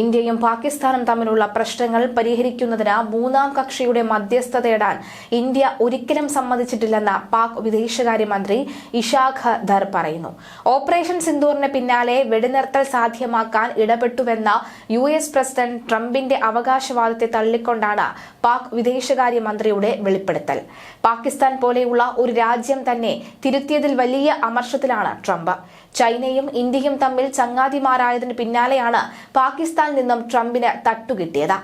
ഇന്ത്യയും പാകിസ്ഥാനും തമ്മിലുള്ള പ്രശ്നങ്ങൾ പരിഹരിക്കുന്നതിന് മൂന്നാം കക്ഷിയുടെ മധ്യസ്ഥ തേടാൻ ഇന്ത്യ ഒരിക്കലും സമ്മതിച്ചിട്ടില്ലെന്ന് പാക് വിദേശകാര്യമന്ത്രി ഇഷാഖ് ധർ പറയുന്നു. ഓപ്പറേഷൻ സിന്ദൂറിന് പിന്നാലെ വെടിനിർത്തൽ സാധ്യമാക്കാൻ ഇടപെട്ടുവെന്ന യു എസ് പ്രസിഡന്റ് ട്രംപിന്റെ അവകാശവാദത്തെ തള്ളിക്കൊണ്ടാണ് പാക് വിദേശകാര്യമന്ത്രിയുടെ വെളിപ്പെടുത്തൽ. പാകിസ്ഥാൻ പോലെയുള്ള ഒരു രാജ്യം തന്നെ തിരുത്തിയതിൽ വലിയ അമർഷത്തിലാണ് ട്രംപ്. ചൈനയും ഇന്ത്യയും തമ്മിൽ ചങ്ങാതിമാരായതിനു പിന്നാലെയാണ് പാകിസ്ഥാനിൽ നിന്നും ട്രംപിന് തട്ടുകിട്ടിയത്.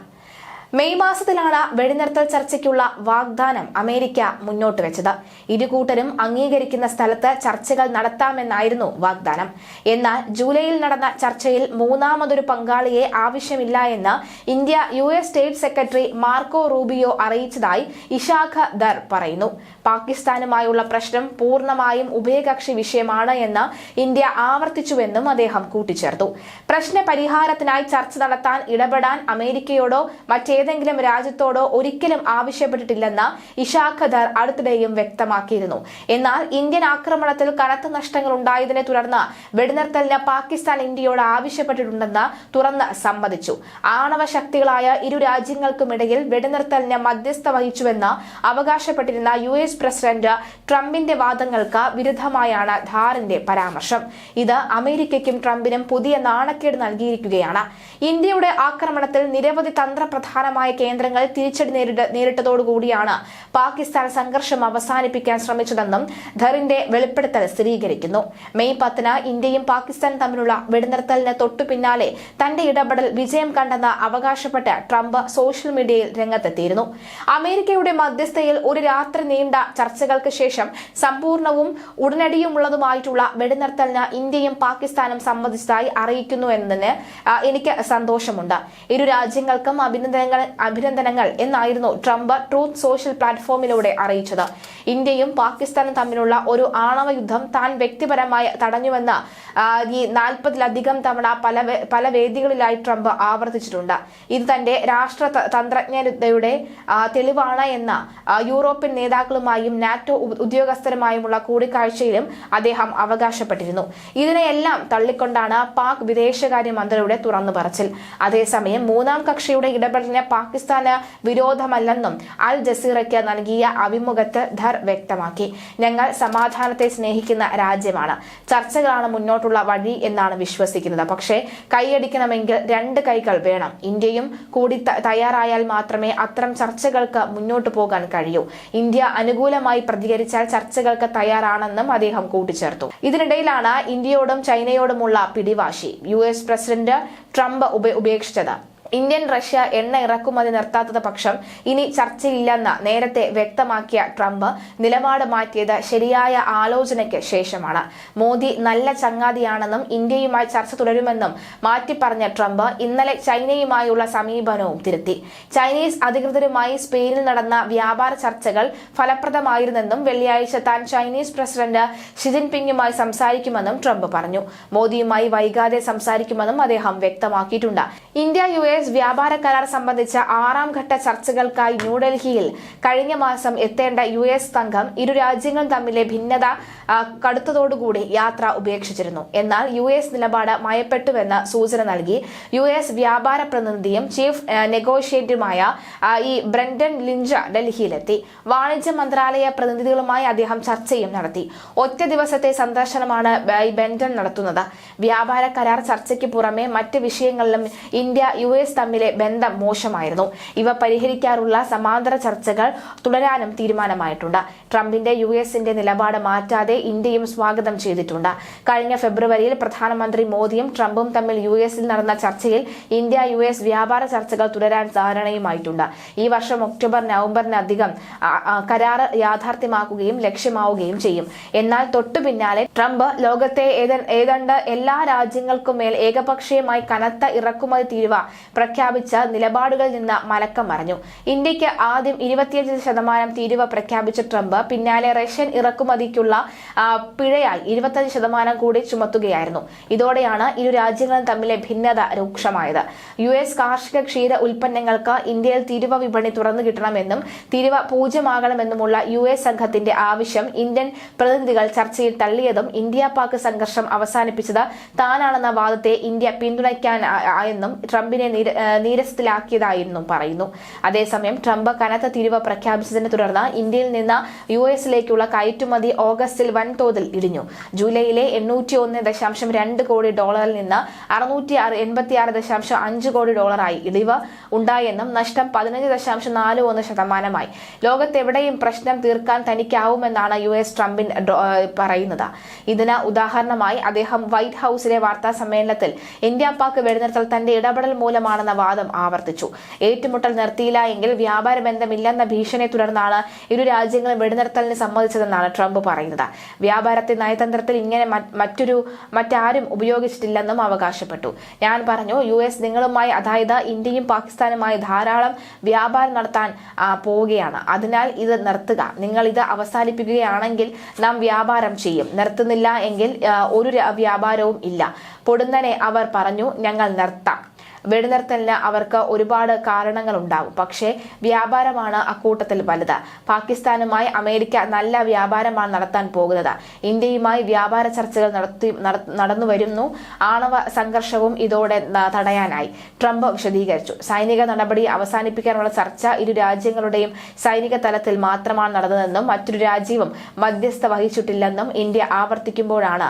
മെയ് മാസത്തിലാണ് വെടിനിർത്തൽ ചർച്ചയ്ക്കുള്ള വാഗ്ദാനം അമേരിക്ക മുന്നോട്ട് വെച്ചത്. ഇരുകൂട്ടരും അംഗീകരിക്കുന്ന സ്ഥലത്ത് ചർച്ചകൾ നടത്താമെന്നായിരുന്നു വാഗ്ദാനം. എന്നാൽ ജൂലൈയിൽ നടന്ന ചർച്ചയിൽ മൂന്നാമതൊരു പങ്കാളിയെ ആവശ്യമില്ല എന്ന് India U S state secretary Marco Rubio അറിയിച്ചതായി ഇഷാഖ ദർ പറയുന്നു. പാകിസ്ഥാനുമായുള്ള പ്രശ്നം പൂർണമായും ഉഭയകക്ഷി വിഷയമാണ് എന്ന് ഇന്ത്യ ആവർത്തിച്ചുവെന്നും അദ്ദേഹം കൂട്ടിച്ചേർത്തു. പ്രശ്ന പരിഹാരത്തിനായി ചർച്ച നടത്താൻ ഇടപെടാൻ അമേരിക്കയോടോ മറ്റേതെങ്കിലും രാജ്യത്തോടോ ഒരിക്കലും ആവശ്യപ്പെട്ടിട്ടില്ലെന്ന് ഇഷാഖ് ഖദർ അടുത്തിടെയും വ്യക്തമാക്കിയിരുന്നു. എന്നാൽ ഇന്ത്യൻ ആക്രമണത്തിൽ കനത്ത നഷ്ടങ്ങൾ ഉണ്ടായതിനെ തുടർന്ന് വെടിനിർത്തലിന് പാകിസ്ഥാൻ ഇന്ത്യയോട് ആവശ്യപ്പെട്ടിട്ടുണ്ടെന്ന് തുറന്ന് സമ്മതിച്ചു. ആണവ ശക്തികളായ ഇരു രാജ്യങ്ങൾക്കുമിടയിൽ വെടിനിർത്തലിന് മധ്യസ്ഥ വഹിച്ചുവെന്ന് അവകാശപ്പെട്ടിരുന്ന യു എസ് പ്രസിഡന്റ് ട്രംപിന്റെ വാദങ്ങൾക്ക് വിരുദ്ധമായാണ് ധാറിന്റെ പരാമർശം. ഇത് അമേരിക്കയ്ക്കും ട്രംപിനും പുതിയ നാണക്കേട് നൽകിയിരിക്കുകയാണ്. ഇന്ത്യയുടെ ആക്രമണത്തിൽ നിരവധി തന്ത്രപ്രധാനമായ കേന്ദ്രങ്ങൾ തിരിച്ചടി നേരിട്ട നേരിട്ടതോടുകൂടിയാണ് പാകിസ്ഥാൻ സംഘർഷം അവസാനിപ്പിക്കാൻ ശ്രമിച്ചതെന്നും ധറിന്റെ വെളിപ്പെടുത്തൽ സ്ഥിരീകരിക്കുന്നു. മെയ് പത്തിന് ഇന്ത്യയും പാകിസ്ഥാനും തമ്മിലുള്ള വെടിനിർത്തലിന് തൊട്ടു പിന്നാലെ തന്റെ ഇടപെടൽ വിജയം കണ്ടെന്ന് അവകാശപ്പെട്ട് ട്രംപ് സോഷ്യൽ മീഡിയയിൽ രംഗത്തെത്തിയിരുന്നു. അമേരിക്കയുടെ മധ്യസ്ഥയിൽ ഒരു രാത്രി നീണ്ട ചർച്ചകൾക്ക് ശേഷം സമ്പൂർണവും ഉടനടിയുമുള്ളതുമായിട്ടുള്ള വെടിനിർത്തലിന് ഇന്ത്യയും പാകിസ്ഥാനും സമ്മതിച്ചതായി അറിയിക്കുന്നു എന്നതിന് എനിക്ക് സന്തോഷമുണ്ട്. ഇരു രാജ്യങ്ങൾക്കും അഭിനന്ദനങ്ങൾ അഭിനന്ദനങ്ങൾ എന്നായിരുന്നു ട്രംപ് ട്രൂത്ത് സോഷ്യൽ പ്ലാറ്റ്ഫോമിലൂടെ അറിയിച്ചത്. ഇന്ത്യയും പാകിസ്ഥാനും തമ്മിലുള്ള ഒരു ആണവ യുദ്ധം താൻ വ്യക്തിപരമായി തടഞ്ഞുവെന്ന് ഈ നാൽപ്പതിലധികം തവണ പല പല വേദികളിലായി ട്രംപ് ആവർത്തിച്ചിട്ടുണ്ട്. ഇത് തന്റെ രാഷ്ട്ര തന്ത്രജ്ഞതയുടെ തെളിവാണ് എന്ന യൂറോപ്യൻ നേതാക്കളുമായും നാറ്റോ ഉദ്യോഗസ്ഥരുമായുമുള്ള കൂടിക്കാഴ്ചയിലും അദ്ദേഹം അവകാശപ്പെട്ടിരുന്നു. ഇതിനെയെല്ലാം തള്ളിക്കൊണ്ടാണ് പാക് വിദേശകാര്യ മന്ത്രിയുടെ തുറന്നു പറച്ചിൽ. അതേസമയം മൂന്നാം കക്ഷിയുടെ ഇടപെടലിന് പാകിസ്ഥാന് വിരോധമല്ലെന്നും അൽ ജസീറയ്ക്ക് നൽകിയ അഭിമുഖത്ത് ധർ വ്യക്തമാക്കി. ഞങ്ങൾ സമാധാനത്തെ സ്നേഹിക്കുന്ന രാജ്യമാണ്. ചർച്ചകളാണ് മുന്നോട്ടുള്ള വഴി എന്നാണ് വിശ്വസിക്കുന്നത്. പക്ഷേ കൈയടിക്കണമെങ്കിൽ രണ്ട് കൈകൾ വേണം. ഇന്ത്യയും കൂടി തയ്യാറായാൽ മാത്രമേ അത്തരം ചർച്ചകൾക്ക് മുന്നോട്ടു പോകാൻ കഴിയൂ. ഇന്ത്യ അനുകൂലമായി പ്രതികരിച്ചാൽ ചർച്ചകൾക്ക് തയ്യാറാണെന്നും അദ്ദേഹം കൂട്ടിച്ചേർത്തു. ഇതിനിടയിലാണ് ഇന്ത്യയോടും ചൈനയോടുമുള്ള പിടിവാശി. യു എസ് പ്രസിഡന്റ് ട്രംപ് ഉപ- ഉപേക്ഷിച്ചത്. ഇന്ത്യൻ റഷ്യ എണ്ണ ഇറക്കുമതി നിർത്താത്തത് പക്ഷം ഇനി ചർച്ചയില്ലെന്ന് നേരത്തെ വ്യക്തമാക്കിയ ട്രംപ് നിലപാട് മാറ്റിയത് ശരിയായ ആലോചനയ്ക്ക് ശേഷമാണ്. മോദി നല്ല ചങ്ങാതിയാണെന്നും ഇന്ത്യയുമായി ചർച്ച തുടരുമെന്നും മാറ്റിപ്പറഞ്ഞ ട്രംപ് ഇന്നലെ ചൈനയുമായുള്ള സമീപനവും തിരുത്തി. ചൈനീസ് അധികൃതരുമായി സ്പെയിനിൽ നടന്ന വ്യാപാര ചർച്ചകൾ ഫലപ്രദമായിരുന്നെന്നും വെള്ളിയാഴ്ച താൻ ചൈനീസ് പ്രസിഡന്റ് ഷി ജിൻപിങ്ങുമായി സംസാരിക്കുമെന്നും ട്രംപ് പറഞ്ഞു. മോദിയുമായി വൈകാതെ സംസാരിക്കുമെന്നും അദ്ദേഹം വ്യക്തമാക്കിയിട്ടുണ്ട്. ഇന്ത്യ യു എസ് വ്യാപാര കരാർ സംബന്ധിച്ച ആറാം ഘട്ട ചർച്ചകൾക്കായി ന്യൂഡൽഹിയിൽ കഴിഞ്ഞ മാസം എത്തേണ്ട യു എസ് സംഘം ഇരു രാജ്യങ്ങളും തമ്മിലെ ഭിന്നത കടുത്തതോടുകൂടി യാത്ര ഉപേക്ഷിച്ചിരുന്നു. എന്നാൽ യു എസ് നിലപാട് മയപ്പെട്ടുവെന്ന് സൂചന നൽകി. യു എസ് വ്യാപാര പ്രതിനിധിയും ചീഫ് നെഗോഷിയേറ്ററുമായ ഈ ബ്രണ്ടൻ ലിഞ്ച ഡൽഹിയിലെത്തി. വാണിജ്യ മന്ത്രാലയ പ്രതിനിധികളുമായി അദ്ദേഹം ചർച്ചയും നടത്തി. ഒറ്റ ദിവസത്തെ സന്ദർശനമാണ് ബ്രണ്ടൻ നടത്തുന്നത്. വ്യാപാര കരാർ ചർച്ചയ്ക്ക് പുറമെ മറ്റ് വിഷയങ്ങളിലും ഇന്ത്യ യു എസ് തമ്മിലെ ബന്ധം മോശമായിരുന്നു. ഇവ പരിഹരിക്കാറുള്ള സമാന്തര ചർച്ചകൾ തുടരാനും തീരുമാനമായിട്ടുണ്ട്. ട്രംപിന്റെ യു എസിന്റെ നിലപാട് മാറ്റാതെ ഇന്ത്യയും സ്വാഗതം ചെയ്തിട്ടുണ്ട്. കഴിഞ്ഞ ഫെബ്രുവരിയിൽ പ്രധാനമന്ത്രി മോദിയും ട്രംപും തമ്മിൽ യു എസിൽ നടന്ന ചർച്ചയിൽ ഇന്ത്യ യു എസ് വ്യാപാര ചർച്ചകൾ തുടരാൻ ധാരണയുമായിട്ടുണ്ട്. ഈ വർഷം ഒക്ടോബർ നവംബറിനധികം കരാർ യാഥാർത്ഥ്യമാക്കുകയും ലക്ഷ്യമാവുകയും ചെയ്യും. എന്നാൽ തൊട്ടു പിന്നാലെ ട്രംപ് ലോകത്തെ ഏത- ഏതാണ്ട് എല്ലാ രാജ്യങ്ങൾക്കും മേൽ ഏകപക്ഷീയമായി കനത്ത ഇറക്കുമതി തീരുവ പ്രഖ്യാപിച്ച നിലപാടുകളിൽ നിന്ന് മലക്കം മറിഞ്ഞു. ഇന്ത്യയ്ക്ക് ആദ്യം ഇരുപത്തിയഞ്ച് ശതമാനം തീരുവ പ്രഖ്യാപിച്ച ട്രംപ് പിന്നാലെ റഷ്യൻ ഇറക്കുമതിക്കുള്ള പിഴയായി ഇരുപത്തഞ്ച് ശതമാനം കൂടി ചുമത്തുകയായിരുന്നു. ഇതോടെയാണ് ഇരു രാജ്യങ്ങളും തമ്മിലെ ഭിന്നത രൂക്ഷമായത്. യു എസ് കാർഷിക ക്ഷീര ഉൽപ്പന്നങ്ങൾക്ക് ഇന്ത്യയിൽ തീരുവ വിപണി തുറന്നു കിട്ടണമെന്നും തീരുവ പൂജ്യമാകണമെന്നുമുള്ള യു എസ് സംഘത്തിന്റെ ആവശ്യം ഇന്ത്യൻ പ്രതിനിധികൾ ചർച്ചയിൽ തള്ളിയതും ഇന്ത്യ പാക് സംഘർഷം അവസാനിപ്പിച്ചത് താനാണെന്ന വാദത്തെ ഇന്ത്യ പിന്തുണയ്ക്കാനായെന്നും ട്രംപിനെ നീര- ആ, നീരസത്തിലാക്കിയതായെന്നും പറയുന്നു. അതേസമയം ട്രംപ് കനത്ത തിരിവ് പ്രഖ്യാപിച്ചതിനെ തുടർന്ന് ഇന്ത്യയിൽ നിന്ന് യു എസിലേക്കുള്ള കയറ്റുമതി ഓഗസ്റ്റിൽ വൻതോതിൽ ഇടിഞ്ഞു. ജൂലൈയിലെ എണ്ണൂറ്റി ഒന്ന് ദശാംശം രണ്ട് കോടി ഡോളറിൽ നിന്ന് അറുന്നൂറ്റി എൺപത്തി ആറ് ദശാംശം അഞ്ച് കോടി ഡോളറായി ഇടിവ് ഉണ്ടായെന്നും നഷ്ടം പതിനഞ്ച് ദശാംശം നാല് ഒന്ന് ശതമാനമായി. ലോകത്തെവിടെയും പ്രശ്നം തീർക്കാൻ തനിക്കാവുമെന്നാണ് യു എസ് ട്രംപിൻ പറയുന്നത്. ഇതിന് ഉദാഹരണമായി അദ്ദേഹം വൈറ്റ് ഹൌസിലെ വാർത്താ സമ്മേളനത്തിൽ ഇന്ത്യ പാക് വെടിനിർത്തൽ തന്റെ ഇടപെടൽ മൂലമാണെന്ന വാദം ആവർത്തിച്ചു. ഏറ്റുമുട്ടൽ നിർത്തിയില്ല എങ്കിൽ വ്യാപാര ബന്ധമില്ലെന്ന ഭീഷണിയെ തുടർന്നാണ് ഇരു രാജ്യങ്ങളും വെടിനിർത്തലിന് സമ്മതിച്ചതെന്നാണ് ട്രംപ് പറയുന്നത്. വ്യാപാരത്തെ നയതന്ത്രത്തിൽ ഇങ്ങനെ മറ്റ് മറ്റൊരു മറ്റാരും ഉപയോഗിച്ചിട്ടില്ലെന്നും അവകാശപ്പെട്ടു. ഞാൻ പറഞ്ഞു യു എസ് നിങ്ങളുമായി അതായത് ഇന്ത്യയും പാകിസ്ഥാനുമായി ധാരാളം വ്യാപാരം നടത്താൻ പോവുകയാണ്. അതിനാൽ ഇത് നിർത്തുക. നിങ്ങൾ ഇത് അവസാനിപ്പിക്കുകയാണെങ്കിൽ നാം വ്യാപാരം ചെയ്യും. നിർത്തുന്നില്ല എങ്കിൽ ഒരു വ്യാപാരവും ഇല്ല. പൊടുന്നനെ അവർ പറഞ്ഞു ഞങ്ങൾ നിർത്താം. വെടിനിർത്തലിന് അവർക്ക് ഒരുപാട് കാരണങ്ങൾ ഉണ്ടാവും പക്ഷേ വ്യാപാരമാണ് അക്കൂട്ടത്തിൽ വലുത്. പാകിസ്ഥാനുമായി അമേരിക്ക നല്ല വ്യാപാരമാണ് നടത്താൻ പോകുന്നത്. ഇന്ത്യയുമായി വ്യാപാര ചർച്ചകൾ നടത്തി നട- നടന്നു വരുന്നു. ആണവ സംഘർഷവും ഇതോടെ തടയാനായി. ട്രംപ് വിശദീകരിച്ചു. സൈനിക നടപടി അവസാനിപ്പിക്കാനുള്ള ചർച്ച ഇരു രാജ്യങ്ങളുടെയും സൈനിക തലത്തിൽ മാത്രമാണ് നടന്നതെന്നും മറ്റൊരു രാജ്യവും മധ്യസ്ഥ വഹിച്ചിട്ടില്ലെന്നും ഇന്ത്യ ആവർത്തിക്കുമ്പോഴാണ്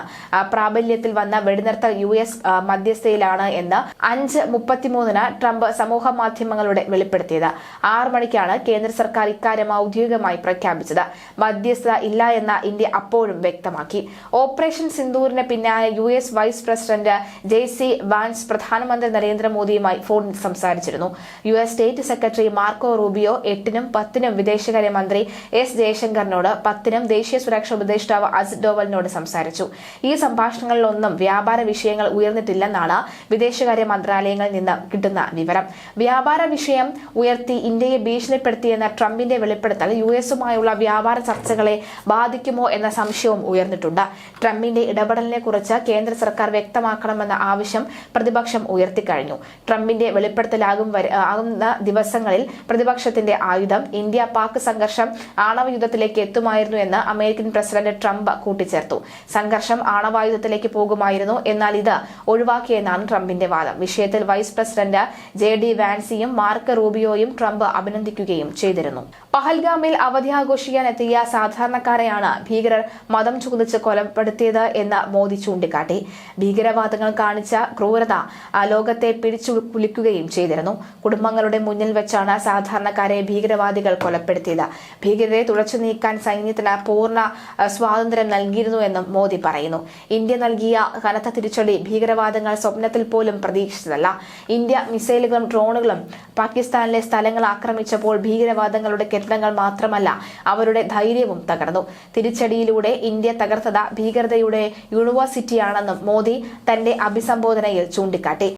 പ്രാബല്യത്തിൽ വന്ന വെടിനിർത്തൽ യു എസ് മധ്യസ്ഥയിലാണ് എന്ന് അഞ്ച് മുപ്പത്തിമൂന്നിന് ട്രംപ് സമൂഹ മാധ്യമങ്ങളുടെ വെളിപ്പെടുത്തിയത്. ആറു മണിക്കാണ് കേന്ദ്ര സർക്കാർ ഇക്കാര്യം ഔദ്യോഗികമായി പ്രഖ്യാപിച്ചത്. മധ്യസ്ഥത ഇല്ല എന്ന ഇന്ത്യ അപ്പോഴും വ്യക്തമാക്കി. ഓപ്പറേഷൻ സിന്ദൂറിന് പിന്നാലെ U S vice president J C Vance പ്രധാനമന്ത്രി നരേന്ദ്രമോദിയുമായി ഫോണിൽ സംസാരിച്ചിരുന്നു. U S state secretary Marco Rubio എട്ടിനും പത്തിനും വിദേശകാര്യമന്ത്രി എസ് ജയശങ്കറിനോട് പത്തിനും ദേശീയ സുരക്ഷാ ഉപദേഷ്ടാവ് അജിത് ഡോവലിനോട് സംസാരിച്ചു. ഈ സംഭാഷണങ്ങളിലൊന്നും വ്യാപാര വിഷയങ്ങൾ ഉയർന്നിട്ടില്ലെന്നാണ് വിദേശകാര്യ മന്ത്രാലയങ്ങളിൽ നിന്ന് കിട്ടുന്ന വിവരം. വ്യാപാര വിഷയം ഉയർത്തി ഇന്ത്യയെ ഭീഷണിപ്പെടുത്തിയെന്ന ട്രംപിന്റെ വെളിപ്പെടുത്തൽ യു എസുമായുള്ള വ്യാപാര ചർച്ചകളെ ബാധിക്കുമോ എന്ന സംശയവും ഉയർന്നിട്ടുണ്ട്. ട്രംപിന്റെ ഇടപെടലിനെ കുറിച്ച് കേന്ദ്ര സർക്കാർ വ്യക്തമാക്കണമെന്ന ആവശ്യം പ്രതിപക്ഷം ഉയർത്തിക്കഴിഞ്ഞു. ട്രംപിന്റെ വെളിപ്പെടുത്തലാകും ആകുന്ന ദിവസങ്ങളിൽ പ്രതിപക്ഷത്തിന്റെ ആയുധം ഇന്ത്യ പാക് സംഘർഷം ആണവ യുദ്ധത്തിലേക്ക് എത്തുമായിരുന്നു എന്ന് അമേരിക്കൻ പ്രസിഡന്റ് ട്രംപ് കൂട്ടിച്ചേർത്തു. സംഘർഷം ആണവായുധത്തിലേക്ക് പോകുമായിരുന്നു എന്നാൽ ഇത് ഒഴിവാക്കിയെന്നാണ് ട്രംപിന്റെ വാദം. വിഷയത്തിൽ വൈസ് പ്രസിഡന്റ് ജെ ഡി വാൻസിയും മാർക്ക് റൂബിയോയും ട്രംപ് അഭിനന്ദിക്കുകയും ചെയ്തിരുന്നു. പഹൽഗാമിൽ അവധി ആഘോഷിക്കാൻ എത്തിയ സാധാരണക്കാരെയാണ് ഭീകരർ മതം ചോദിച്ച് കൊലപ്പെടുത്തിയത് എന്ന് മോദി ചൂണ്ടിക്കാട്ടി. ഭീകരവാദങ്ങൾ കാണിച്ച ക്രൂരത ലോകത്തെ പിടിച്ചു കുലിക്കുകയും ചെയ്തിരുന്നു. കുടുംബങ്ങളുടെ മുന്നിൽ വെച്ചാണ് സാധാരണക്കാരെ ഭീകരവാദികൾ കൊലപ്പെടുത്തിയത്. ഭീകരരെ തുടച്ചു നീക്കാൻ സൈന്യത്തിന് പൂർണ സ്വാതന്ത്ര്യം സ്വാതന്ത്ര്യം നൽകിയിരുന്നുവെന്നും മോദി പറയുന്നു. ഇന്ത്യ നൽകിയ കനത്ത തിരിച്ചടി ഭീകരവാദങ്ങൾ സ്വപ്നത്തിൽ പോലും പ്രതീക്ഷിച്ചതല്ല. ഇന്ത്യ മിസൈലുകളും ഡ്രോണുകളും പാകിസ്ഥാനിലെ സ്ഥലങ്ങൾ ആക്രമിച്ചപ്പോൾ ഭീകരവാദങ്ങളുടെ കെട്ടിടങ്ങൾ മാത്രമല്ല അവരുടെ ധൈര്യവും തകർന്നു. തിരിച്ചടിയിലൂടെ ഇന്ത്യ തകർത്തത് ഭീകരതയുടെ യൂണിവേഴ്സിറ്റിയാണെന്നും മോദി തന്റെ അഭിസംബോധനയിൽ ചൂണ്ടിക്കാട്ടി.